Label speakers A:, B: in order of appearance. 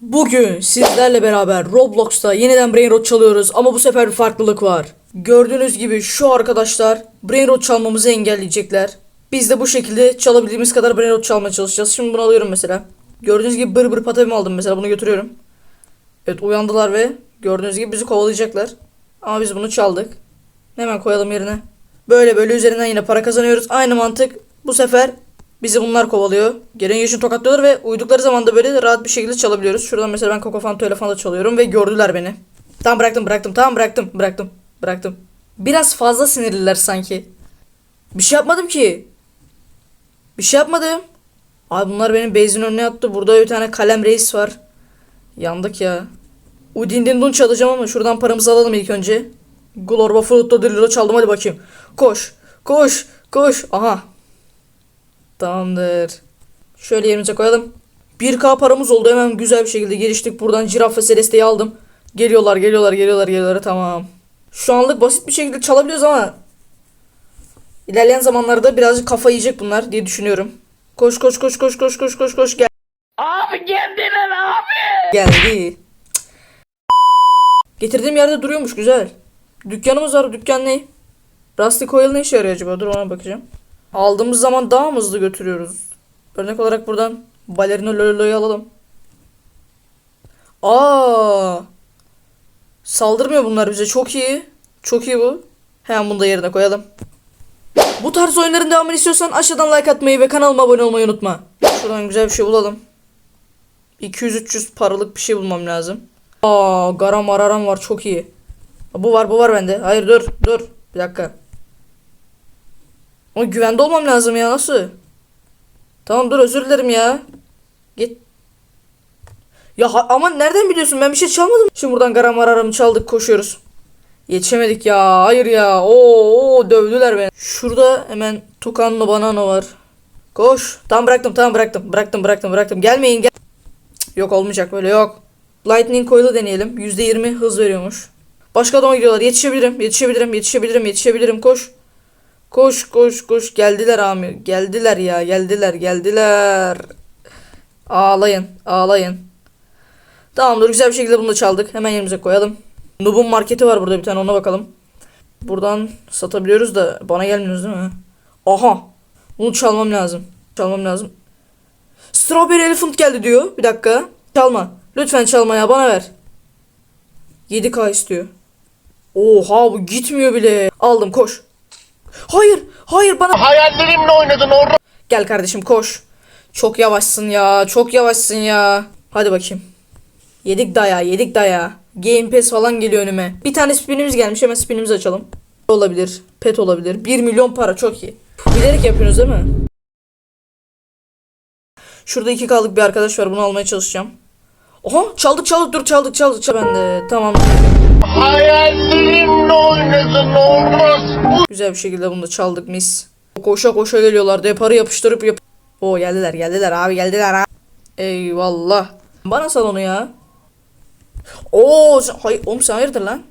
A: Bugün sizlerle beraber Roblox'ta yeniden Brain Rot çalıyoruz ama bu sefer bir farklılık var. Gördüğünüz gibi şu arkadaşlar Brain Rot çalmamızı engelleyecekler. Biz de bu şekilde çalabildiğimiz kadar Brain Rot çalmaya çalışacağız. Şimdi bunu alıyorum mesela. Gördüğünüz gibi bır bır patavimi aldım mesela bunu götürüyorum. Evet uyandılar ve gördüğünüz gibi bizi kovalayacaklar. Ama biz bunu çaldık. Hemen koyalım yerine. Böyle böyle üzerinden yine para kazanıyoruz. Aynı mantık. Bu sefer bizi bunlar kovalıyor. Gelen yaşın tokatlıyorlar ve uydukları zaman da böyle rahat bir şekilde çalabiliyoruz. Şuradan mesela ben Coco ile falan da çalıyorum ve gördüler beni. Tamam bıraktım bıraktım tamam bıraktım bıraktım bıraktım. Biraz fazla sinirliler sanki. Bir şey yapmadım ki. Bir şey yapmadım. Abi bunlar benim base'in önüne attı. Burada bir tane kalem reis var. Yandık ya. Udin din dun çalacağım ama şuradan paramızı alalım ilk önce. Glorba Fruit'ta Drill'o çaldım hadi bakayım. Koş. Koş. Koş. Aha. Tamamdır. Şöyle yerimize koyalım. 1K paramız oldu hemen güzel bir şekilde geliştik. Buradan Jiraf ve Celeste'yi aldım. Geliyorlar geliyorlar geliyorlar geliyorlar tamam. Şu anlık basit bir şekilde çalabiliyoruz ama ilerleyen zamanlarda birazcık kafa yiyecek bunlar diye düşünüyorum. Koş koş koş koş koş koş koş koş gel.
B: Abi geldiler abi.
A: Geldi. Getirdiğim yerde duruyormuş güzel. Dükkanımız var dükkan ne? Rusty Coil ne işe yarıyor acaba? Dur ona bakacağım. Aldığımız zaman daha hızlı götürüyoruz? Örnek olarak buradan balerina lololoyu alalım. Aa! Saldırmıyor bunlar bize. Çok iyi. Çok iyi bu. Hemen bunu da yerine koyalım. Bu tarz oyunların devamını istiyorsan aşağıdan like atmayı ve kanalıma abone olmayı unutma. Şuradan güzel bir şey bulalım. 200-300 paralık bir şey bulmam lazım. Aa, garam araram var çok iyi. Bu var bu var bende. Hayır dur dur. Bir dakika. Ama güvende olmam lazım ya nasıl? Tamam dur özür dilerim ya. Git. Ya ama nereden biliyorsun ben bir şey çalmadım. Şimdi buradan garam araramı çaldık koşuyoruz. Yetişemedik ya. Hayır ya. Oo, oo dövdüler beni. Şurada hemen Tucanlo Banano var. Koş. Tamam bıraktım tamam bıraktım. Bıraktım bıraktım bıraktım. Gelmeyin gel. Yok olmayacak böyle yok. Lightning Coil'ı deneyelim. %20 hız veriyormuş. Başka adama gidiyorlar. Yetişebilirim. Yetişebilirim. Yetişebilirim. Yetişebilirim. Koş. Koş koş koş. Geldiler abi. Geldiler ya. Geldiler. Geldiler. Ağlayın. Ağlayın. Tamamdır. Güzel bir şekilde bunu da çaldık. Hemen yerimize koyalım. Noob'un marketi var burada bir tane ona bakalım. Buradan satabiliyoruz da bana gelmiyoruz değil mi? Aha. Bunu çalmam lazım. Çalmam lazım. Strawberry Elephant geldi diyor. Bir dakika. Çalma. Lütfen çalma ya bana ver. 7K istiyor. Oha bu gitmiyor bile. Aldım koş. Hayır. Hayır bana.
B: Hayallerimle oynadın orada.
A: Gel kardeşim koş. Çok yavaşsın ya. Çok yavaşsın ya. Hadi bakayım. Yedik daya, yedik daya. Game Pass falan geliyor önüme. Bir tane spinimiz gelmiş. Hemen spinimizi açalım. Olabilir. Pet olabilir. 1 milyon para çok iyi. Bilerek yapıyorsunuz değil mi? Şurada 2K'lık bir arkadaş var. Bunu almaya çalışacağım. Oha çaldık çaldık dur çaldık çaldık. çaldık. Ben de tamam.
B: Hayallerimle oynadın olmaz.
A: Güzel bir şekilde bunu da çaldık mis. Koşa koşa geliyorlar. Deparı yapıştırıp yap. O geldiler geldiler abi geldiler abi. Eyvallah. Bana sal onu ya. Oo sen, hay, oğlum sen hayırdır lan?